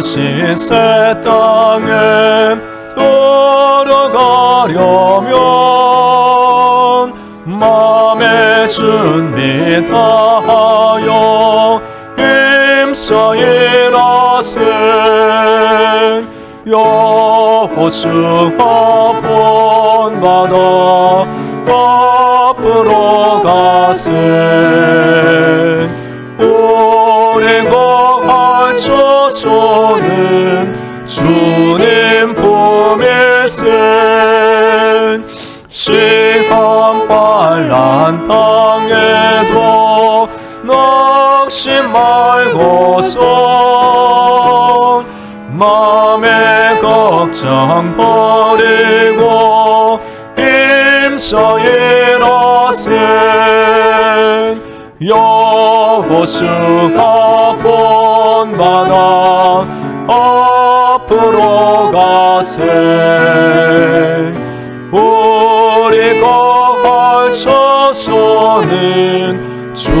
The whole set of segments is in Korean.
허락하신 새 땅에 들어가려면 마음의 준비 다하여 일하세 여호수아 본받아 주님 품일세 시험 빨란 땅에도 넋이 말고서 마음의 걱정 버리고 힘써 일하세 여호수아 본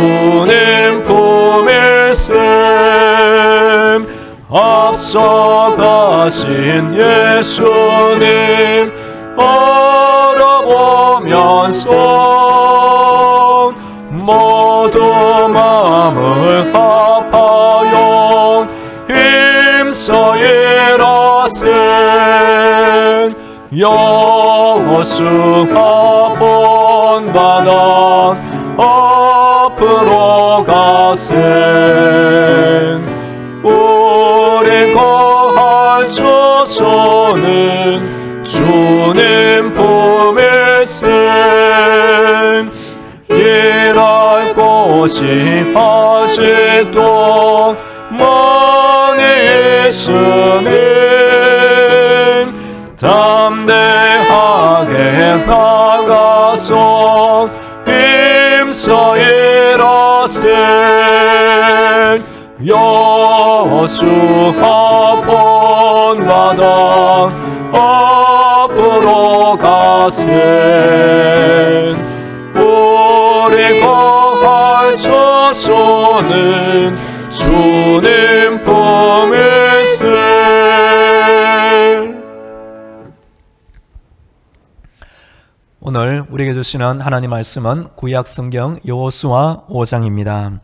알쳐서는 주님 품일세 앞서 가신 예수님 알아보면서 모두 마음을 합하여 힘써 일하세 여호수아 본받아 곳이 아직도 많이 있으니 담대하게 나가서 힘써 일하세 여호수아 본받아 앞으로 가세 오늘 우리에게 주시는 하나님 말씀은 구약 성경 여호수아 5장입니다.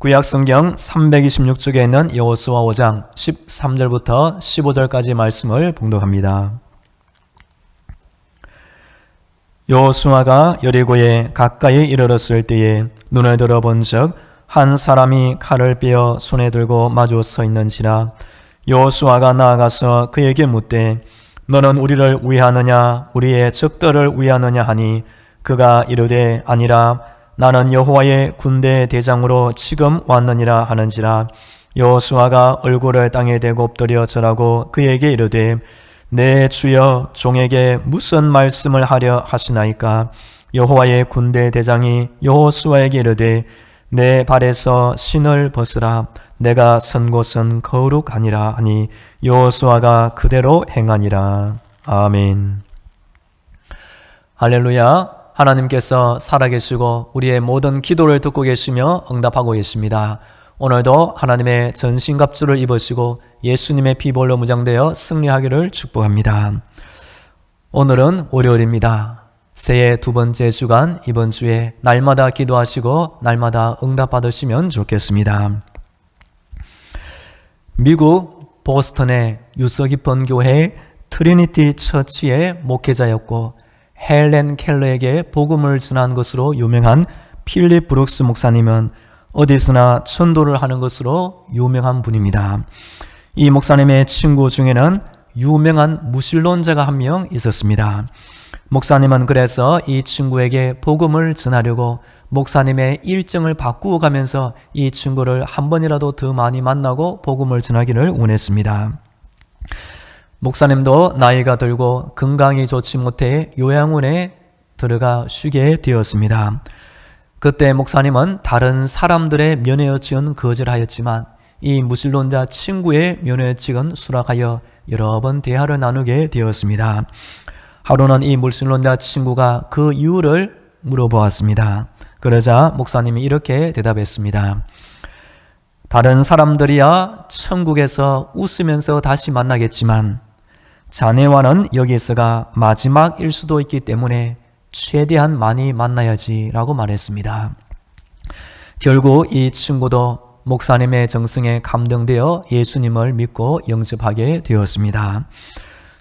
구약 성경 326쪽에 있는 여호수아 5장 13절부터 15절까지 말씀을 봉독합니다. 여호수아가 여리고에 가까이 이르렀을 때에 눈을 들어본즉 한 사람이 칼을 빼어 손에 들고 마주 서 있는지라 여호수아가 나아가서 그에게 묻되 너는 우리를 위하느냐? 우리의 적들을 위하느냐 하니 그가 이르되 아니라 나는 여호와의 군대 대장으로 지금 왔느니라 하는지라. 여호수아가 얼굴을 땅에 대고 엎드려 절하고 그에게 이르되 내 주여 종에게 무슨 말씀을 하려 하시나이까? 여호와의 군대 대장이 여호수아에게 이르되 내 발에서 신을 벗으라. 내가 선 곳은 거룩하니라 하니 여호수아가 그대로 행하니라 아멘 할렐루야 하나님께서 살아계시고 우리의 모든 기도를 듣고 계시며 응답하고 계십니다. 오늘도 하나님의 전신갑주를 입으시고 예수님의 피볼로 무장되어 승리하기를 축복합니다. 오늘은 월요일입니다. 새해 두 번째 주간 이번 주에 날마다 기도하시고 날마다 응답받으시면 좋겠습니다. 미국 보스턴의 유서 깊은 교회 트리니티 처치의 목회자였고 헬렌 켈러에게 복음을 전한 것으로 유명한 필립 브룩스 목사님은 어디서나 천도를 하는 것으로 유명한 분입니다. 이 목사님의 친구 중에는 유명한 무신론자가 한 명 있었습니다. 목사님은 그래서 이 친구에게 복음을 전하려고 목사님의 일정을 바꾸어 가면서 이 친구를 한 번이라도 더 많이 만나고 복음을 전하기를 원했습니다. 목사님도 나이가 들고 건강이 좋지 못해 요양원에 들어가 쉬게 되었습니다. 그때 목사님은 다른 사람들의 면회여직은 거절하였지만 이 무신론자 친구의 면회여직은 수락하여 여러 번 대화를 나누게 되었습니다. 하루는 이 무신론자 친구가 그 이유를 물어보았습니다. 그러자 목사님이 이렇게 대답했습니다. 다른 사람들이야 천국에서 웃으면서 다시 만나겠지만 자네와는 여기서가 마지막일 수도 있기 때문에 최대한 많이 만나야지 라고 말했습니다. 결국 이 친구도 목사님의 정성에 감동되어 예수님을 믿고 영접하게 되었습니다.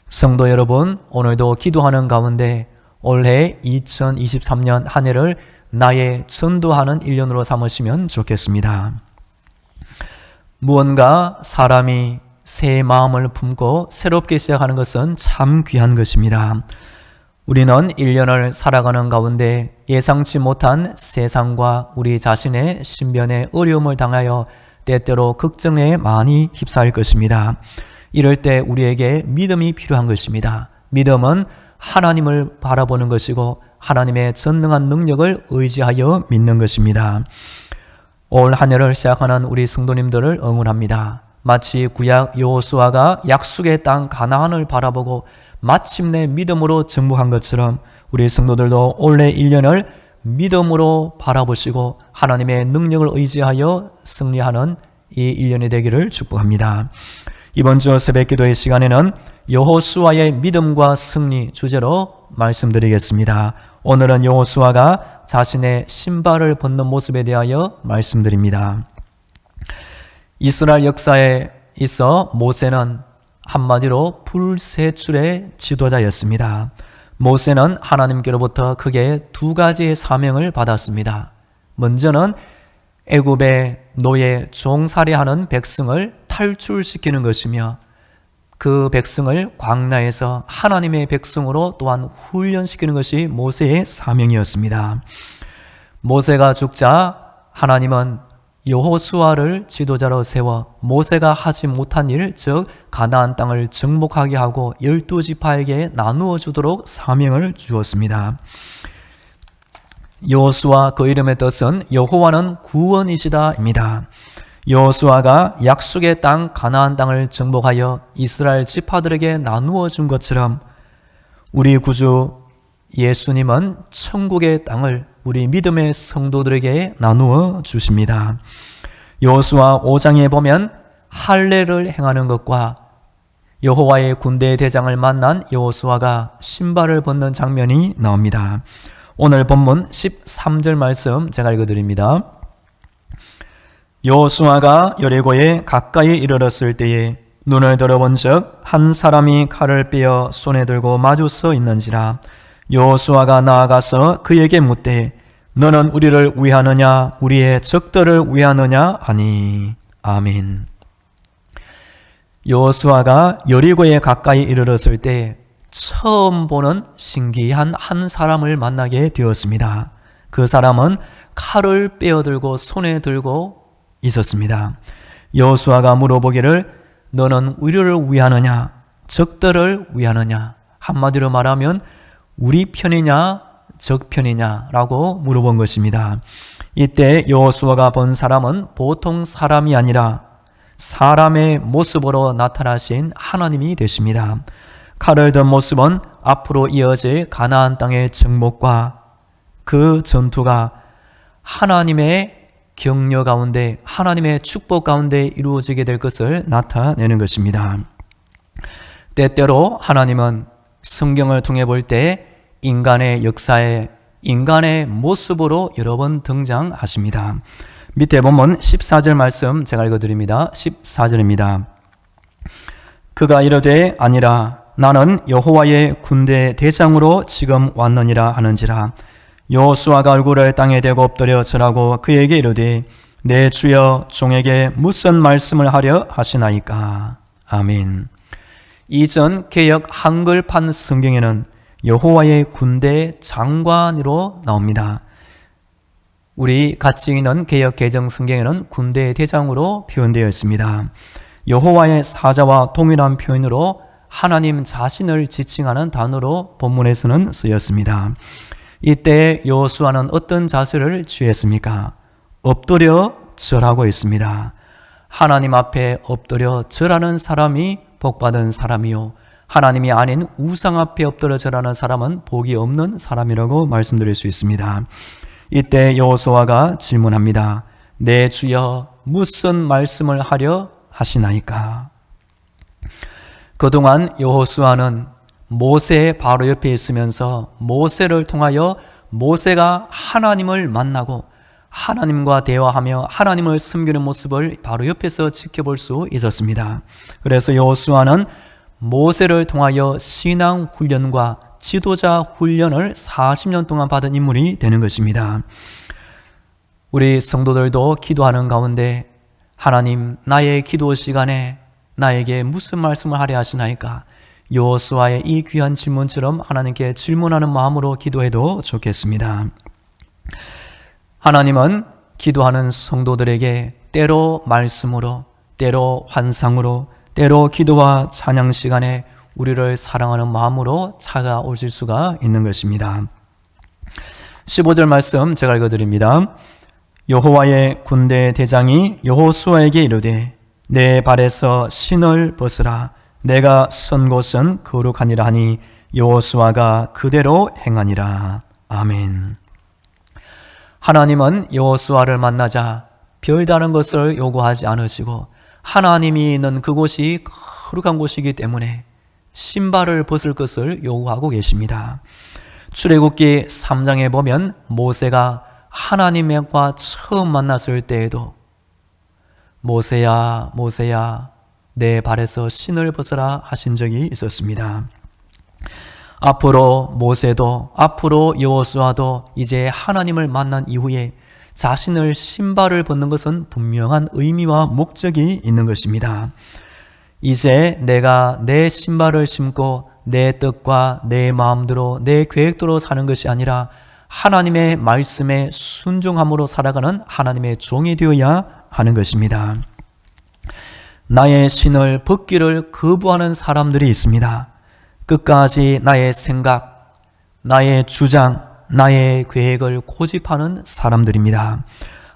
성도 여러분, 오늘도 기도하는 가운데 올해 2023년 한 해를 나의 전도하는 1년으로 삼으시면 좋겠습니다. 무언가 사람이 새 마음을 품고 새롭게 시작하는 것은 참 귀한 것입니다. 우리는 1년을 살아가는 가운데 예상치 못한 세상과 우리 자신의 신변의 어려움을 당하여 때때로 걱정에 많이 휩싸일 것입니다. 이럴 때 우리에게 믿음이 필요한 것입니다. 믿음은 하나님을 바라보는 것이고 하나님의 전능한 능력을 의지하여 믿는 것입니다. 올 한 해를 시작하는 우리 성도님들을 응원합니다. 마치 구약 여호수아가 약속의 땅 가나안을 바라보고 마침내 믿음으로 정복한 것처럼 우리 성도들도 올해 1년을 믿음으로 바라보시고 하나님의 능력을 의지하여 승리하는 이 1년이 되기를 축복합니다. 이번 주 새벽 기도의 시간에는 여호수아의 믿음과 승리 주제로 말씀드리겠습니다. 오늘은 여호수아가 자신의 신발을 벗는 모습에 대하여 말씀드립니다. 이스라엘 역사에 있어 모세는 한마디로 불세출의 지도자였습니다. 모세는 하나님께로부터 크게 두 가지의 사명을 받았습니다. 먼저는 애굽의 노예 종살이하는 백성을 탈출시키는 것이며 그 백성을 광야에서 하나님의 백성으로 또한 훈련시키는 것이 모세의 사명이었습니다. 모세가 죽자 하나님은 여호수아를 지도자로 세워 모세가 하지 못한 일, 즉 가나안 땅을 정복하게 하고 열두 지파에게 나누어 주도록 사명을 주었습니다. 여호수아 그 이름의 뜻은 여호와는 구원이시다입니다. 여호수아가 약속의 땅 가나안 땅을 정복하여 이스라엘 지파들에게 나누어 준 것처럼 우리 구주 예수님은 천국의 땅을 우리 믿음의 성도들에게 나누어 주십니다. 여호수아 5장에 보면 할례를 행하는 것과 여호와의 군대 대장을 만난 여호수아가 신발을 벗는 장면이 나옵니다. 오늘 본문 13절 말씀 제가 읽어 드립니다. 여호수아가 여리고에 가까이 이르렀을 때에 눈을 들어본즉 한 사람이 칼을 빼어 손에 들고 마주 서 있는지라 여호수아가 나아가서 그에게 묻되 너는 우리를 위하느냐 우리의 적들을 위하느냐 하니 아멘. 여호수아가 여리고에 가까이 이르렀을 때 처음 보는 신기한 한 사람을 만나게 되었습니다. 그 사람은 칼을 빼어들고 손에 들고 있었습니다. 여호수아가 물어보기를 너는 우리를 위하느냐 적들을 위하느냐 한마디로 말하면 우리 편이냐 적 편이냐라고 물어본 것입니다. 이때 여호수아가 본 사람은 보통 사람이 아니라 사람의 모습으로 나타나신 하나님이 되십니다. 칼을 든 모습은 앞으로 이어질 가나안 땅의 정복과 그 전투가 하나님의 격려 가운데 하나님의 축복 가운데 이루어지게 될 것을 나타내는 것입니다. 때때로 하나님은 성경을 통해 볼 때 인간의 역사에 인간의 모습으로 여러 번 등장하십니다. 밑에 보면 14절 말씀 제가 읽어드립니다. 14절입니다. 그가 이르되 아니라 나는 여호와의 군대 대장으로 지금 왔느니라 하는지라 여호수아가 얼굴을 땅에 대고 엎드려 절하고 그에게 이르되 내 주여 종에게 무슨 말씀을 하려 하시나이까 아멘. 이전 개혁 한글판 성경에는 여호와의 군대 장관으로 나옵니다. 우리 같이 있는 개혁 개정 성경에는 군대 대장으로 표현되어 있습니다. 여호와의 사자와 동일한 표현으로 하나님 자신을 지칭하는 단어로 본문에서는 쓰였습니다. 이때 여호수아는 어떤 자세를 취했습니까? 엎드려 절하고 있습니다. 하나님 앞에 엎드려 절하는 사람이 복받은 사람이요. 하나님이 아닌 우상 앞에 엎드려 절하는 사람은 복이 없는 사람이라고 말씀드릴 수 있습니다. 이때 여호수아가 질문합니다. 내 주여 무슨 말씀을 하려 하시나이까? 그동안 여호수아는 모세 바로 옆에 있으면서 모세를 통하여 모세가 하나님을 만나고 하나님과 대화하며 하나님을 섬기는 모습을 바로 옆에서 지켜볼 수 있었습니다. 그래서 여호수아는 모세를 통하여 신앙 훈련과 지도자 훈련을 40년 동안 받은 인물이 되는 것입니다. 우리 성도들도 기도하는 가운데 하나님 나의 기도 시간에 나에게 무슨 말씀을 하려 하시나이까? 여호수아의 이 귀한 질문처럼 하나님께 질문하는 마음으로 기도해도 좋겠습니다. 하나님은 기도하는 성도들에게 때로 말씀으로, 때로 환상으로, 때로 기도와 찬양 시간에 우리를 사랑하는 마음으로 찾아오실 수가 있는 것입니다. 15절 말씀 제가 읽어드립니다. 여호와의 군대 대장이 여호수아에게 이르되 내 발에서 신을 벗으라 내가 선 곳은 거룩하니라 하니 여호수아가 그대로 행하니라 아멘. 하나님은 여호수아를 만나자 별다른 것을 요구하지 않으시고 하나님이 있는 그곳이 거룩한 곳이기 때문에 신발을 벗을 것을 요구하고 계십니다. 출애굽기 3장에 보면 모세가 하나님과 처음 만났을 때에도 모세야 모세야 내 발에서 신을 벗어라 하신 적이 있었습니다. 앞으로 모세도 앞으로 여호수아도 이제 하나님을 만난 이후에 자신을 신발을 벗는 것은 분명한 의미와 목적이 있는 것입니다. 이제 내가 내 신발을 신고 내 뜻과 내 마음대로 내 계획대로 사는 것이 아니라 하나님의 말씀에 순종함으로 살아가는 하나님의 종이 되어야 하는 것입니다. 나의 신을 벗기를 거부하는 사람들이 있습니다. 끝까지 나의 생각, 나의 주장, 나의 계획을 고집하는 사람들입니다.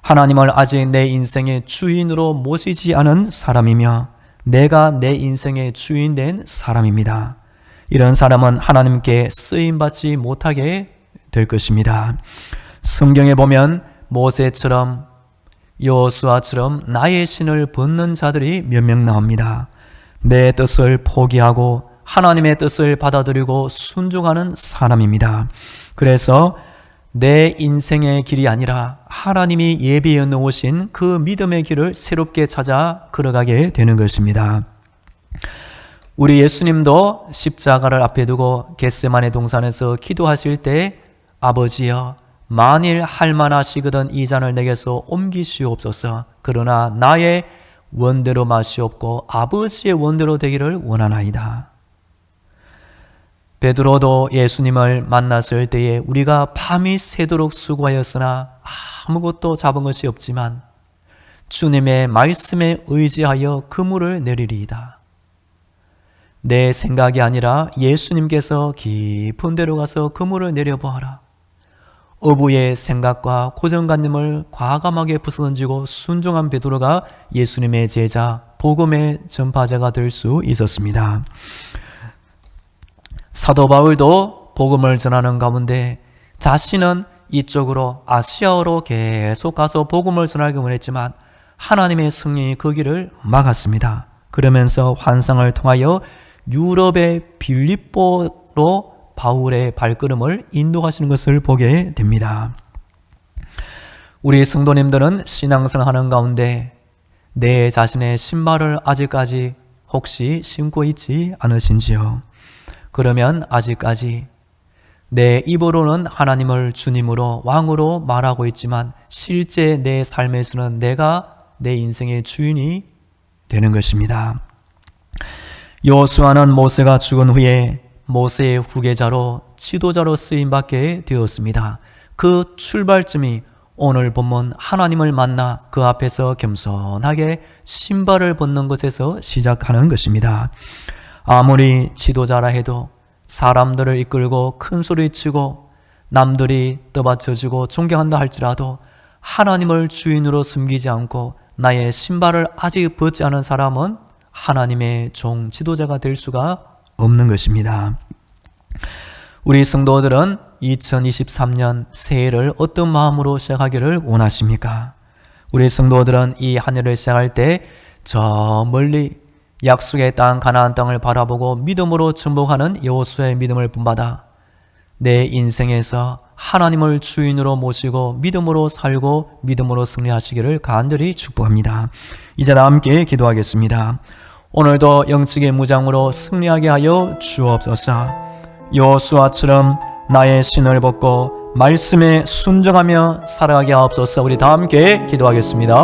하나님을 아직 내 인생의 주인으로 모시지 않은 사람이며 내가 내 인생의 주인 된 사람입니다. 이런 사람은 하나님께 쓰임 받지 못하게 될 것입니다. 성경에 보면 모세처럼 여호수아처럼 나의 신을 벗는 자들이 몇 명 나옵니다. 내 뜻을 포기하고 하나님의 뜻을 받아들이고 순종하는 사람입니다. 그래서 내 인생의 길이 아니라 하나님이 예비해 놓으신 그 믿음의 길을 새롭게 찾아 걸어가게 되는 것입니다. 우리 예수님도 십자가를 앞에 두고 겟세만의 동산에서 기도하실 때 아버지여 만일 할만하시거든 이 잔을 내게서 옮기시옵소서 그러나 나의 원대로 마시옵고 아버지의 원대로 되기를 원하나이다. 베드로도 예수님을 만났을 때에 우리가 밤이 새도록 수고하였으나 아무것도 잡은 것이 없지만 주님의 말씀에 의지하여 그물을 내리리이다. 내 생각이 아니라 예수님께서 깊은 데로 가서 그물을 내려보아라. 어부의 생각과 고정관념을 과감하게 부서던지고 순종한 베드로가 예수님의 제자, 복음의 전파자가 될 수 있었습니다. 사도 바울도 복음을 전하는 가운데 자신은 이쪽으로 아시아로 계속 가서 복음을 전하기 원했지만 하나님의 성령이 그 길을 막았습니다. 그러면서 환상을 통하여 유럽의 빌립보로 바울의 발걸음을 인도하시는 것을 보게 됩니다. 우리 성도님들은 신앙생활 하는 가운데 내 자신의 신발을 아직까지 혹시 신고 있지 않으신지요? 그러면 아직까지 내 입으로는 하나님을 주님으로 왕으로 말하고 있지만 실제 내 삶에서는 내가 내 인생의 주인이 되는 것입니다. 여수아는 모세가 죽은 후에 모세의 후계자로 지도자로 쓰임 받게 되었습니다. 그 출발점이 오늘 본문 하나님을 만나 그 앞에서 겸손하게 신발을 벗는 것에서 시작하는 것입니다. 아무리 지도자라 해도 사람들을 이끌고 큰 소리 치고 남들이 떠받쳐주고 존경한다 할지라도 하나님을 주인으로 숨기지 않고 나의 신발을 아직 벗지 않은 사람은 하나님의 종 지도자가 될 수가 없는 것입니다. 우리 성도들은 2023년 새해를 어떤 마음으로 시작하기를 원하십니까? 우리 성도들은 이 한 해를 시작할 때 저 멀리 약속의 땅 가나안 땅을 바라보고 믿음으로 전복하는 여호수아의 믿음을 본받아 내 인생에서 하나님을 주인으로 모시고 믿음으로 살고 믿음으로 승리하시기를 간절히 축복합니다. 이제 다 함께 기도하겠습니다. 오늘도 영적의 무장으로 승리하게 하여 주옵소서. 여호수아처럼 나의 신을 벗고 말씀에 순종하며 살아가게 하옵소서. 우리 다 함께 기도하겠습니다.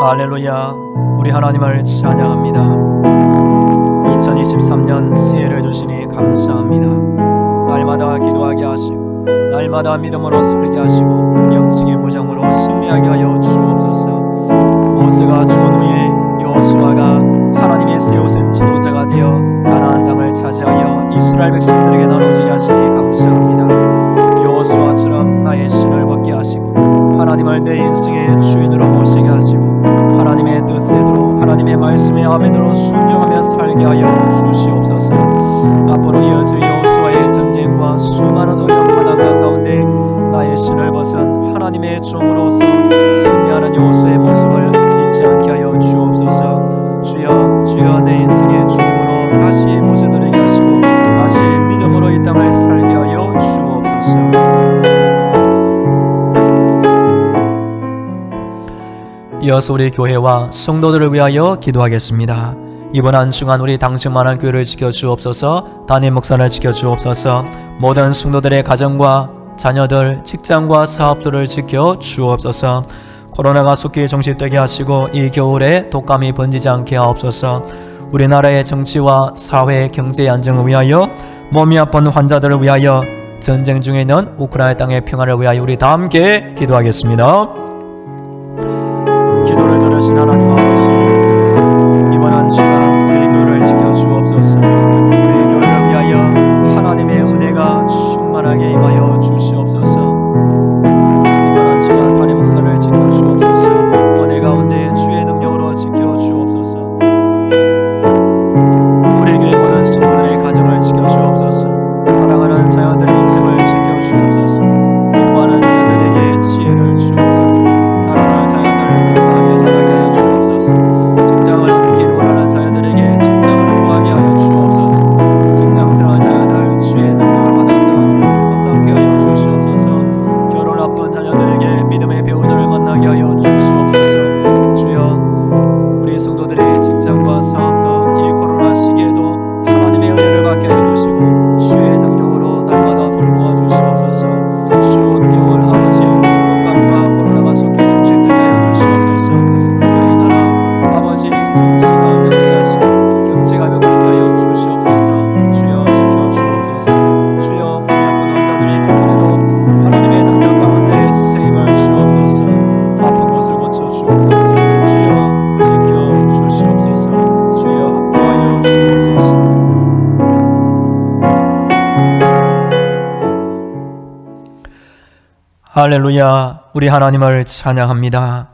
할렐루야. 우리 하나님을 찬양합니다. 2023년 새해를 주시니 감사합니다. 날마다 기도하게 하시고 날마다 믿음으로 살게 하시고 영적인 무장으로 승리하게 하여 주 이스라엘 백성들에게 나누지 하시니 감사합니다. 여호수아처럼 나의 신을 벗게 하시고 하나님을 내 인생의 주인으로 모시게 하시고 하나님의 뜻대로 하나님의 말씀에 아멘으로 순종하며 살게 하여 주시옵소서. 앞으로 이어질 여호수아의 전쟁과 수많은 어려움과 난간 가운데 나의 신을 벗은 하나님의 종으로서 이어서 우리 교회와 성도들을 위하여 기도하겠습니다. 이번 한 주간 우리 당신만한 교회를 지켜 주옵소서, 담임 목사를 지켜 주옵소서, 모든 성도들의 가정과 자녀들, 직장과 사업들을 지켜 주옵소서. 코로나가 속히 정식되게 하시고 이 겨울에 독감이 번지지 않게 하옵소서. 우리나라의 정치와 사회, 경제 안정을 위하여 몸이 아픈 환자들을 위하여 전쟁 중에 있는 우크라이나 땅의 평화를 위하여 우리 다 함께 기도하겠습니다. 할렐루야 우리 하나님을 찬양합니다.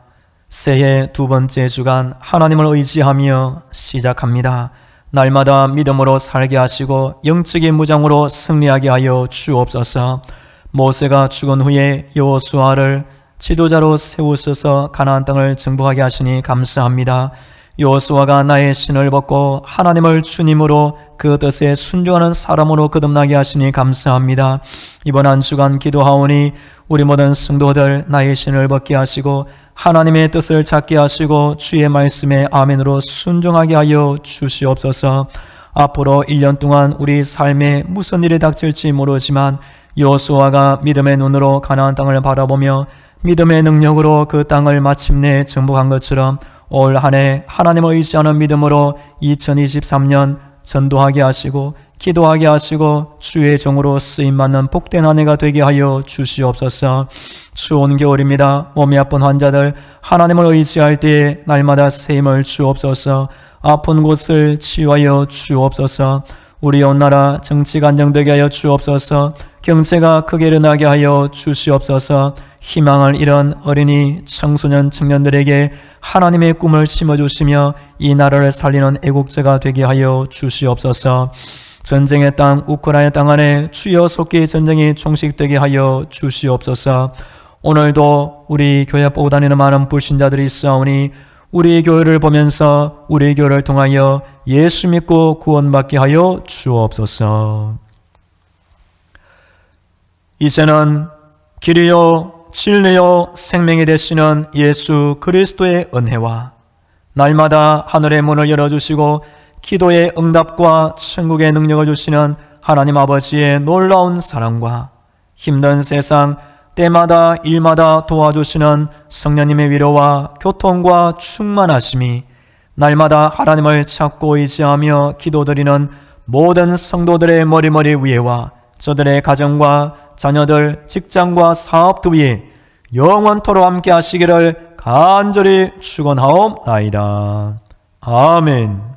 새해 두 번째 주간 하나님을 의지하며 시작합니다. 날마다 믿음으로 살게 하시고 영적인 무장으로 승리하게 하여 주옵소서. 모세가 죽은 후에 여호수아를 지도자로 세우셔서 가나안 땅을 정복하게 하시니 감사합니다. 여호수아가 나의 신을 벗고 하나님을 주님으로 그 뜻에 순종하는 사람으로 거듭나게 하시니 감사합니다. 이번 한 주간 기도하오니 우리 모든 성도들 나의 신을 벗게 하시고 하나님의 뜻을 찾게 하시고 주의 말씀에 아멘으로 순종하게 하여 주시옵소서. 앞으로 1년 동안 우리 삶에 무슨 일이 닥칠지 모르지만 여호수아가 믿음의 눈으로 가나안 땅을 바라보며 믿음의 능력으로 그 땅을 마침내 정복한 것처럼 올 한해 하나님을 의지하는 믿음으로 2023년 전도하게 하시고 기도하게 하시고 주의 종으로 쓰임 받는 복된 한 해가 되게 하여 주시옵소서. 추운 겨울입니다. 몸이 아픈 환자들 하나님을 의지할 때에 날마다 새 힘을 주옵소서. 아픈 곳을 치유하여 주옵소서. 우리 온 나라 정치가 안정되게 하여 주옵소서. 경제가 크게 일어나게 하여 주시옵소서. 희망을 잃은 어린이, 청소년, 청년들에게 하나님의 꿈을 심어주시며 이 나라를 살리는 애국자가 되게 하여 주시옵소서. 전쟁의 땅, 우크라이나 땅 안에 주여 속기 전쟁이 종식되게 하여 주시옵소서. 오늘도 우리 교회 보고 다니는 많은 불신자들이 있사오니 우리 교회를 보면서 우리 교회를 통하여 예수 믿고 구원받게 하여 주옵소서. 이제는 길이요 진리요 생명이 되시는 예수 그리스도의 은혜와 날마다 하늘의 문을 열어주시고 기도의 응답과 천국의 능력을 주시는 하나님 아버지의 놀라운 사랑과 힘든 세상 때마다 일마다 도와주시는 성령님의 위로와 교통과 충만하심이 날마다 하나님을 찾고 의지하며 기도드리는 모든 성도들의 머리머리 위에와 저들의 가정과 자녀들, 직장과 사업도 위에 영원토로 함께 하시기를 간절히 축원하옵나이다. 아멘.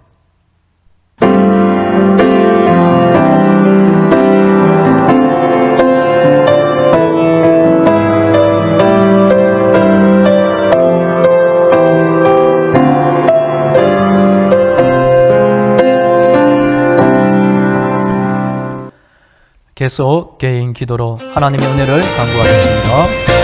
계속 개인 기도로 하나님의 은혜를 간구하겠습니다.